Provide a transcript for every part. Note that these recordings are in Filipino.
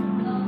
Oh.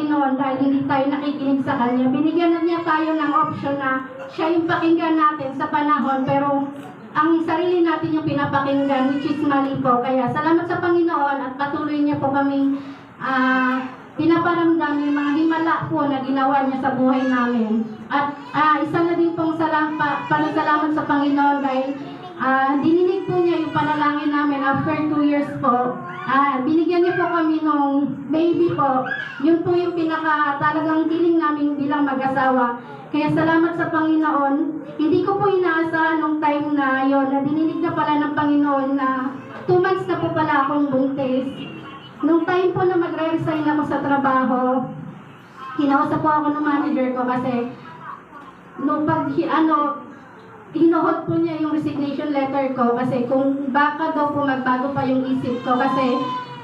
Panginoon dahil hindi tayo nakikinig sa Kanya. Binigyan na niya tayo ng option na siya yung pakinggan natin sa panahon pero ang sarili natin yung pinapakinggan which is mali po. Kaya salamat sa Panginoon at patuloy niya po kami ah, pinaparamdam yung mga himala po na ginawa niya sa buhay namin. At ah, isa na din pong salam, pa, panasalamat sa Panginoon dahil ah, dininig po niya yung panalangin namin after two years po. Ah, binigyan niyo po kami nung baby po. Yun po yung pinaka talagang hiling namin bilang mag-asawa. Kaya salamat sa Panginoon. Hindi ko po inaasahan nung time na yon na dininig na pala ng Panginoon na two months na po pala akong buntis. Nung time po na magre-resign ako sa trabaho, kinausap po ako ng manager ko kasi nung pag ano hinuhot po niya yung resignation letter ko kasi kung baka daw po magbago pa yung isip ko kasi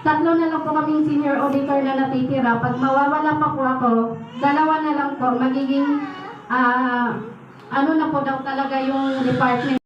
tatlo na lang po kaming senior auditor na natitira. Pag mawawala pa po ako, dalawa na lang po, magiging, ah, ano na po daw talaga yung department.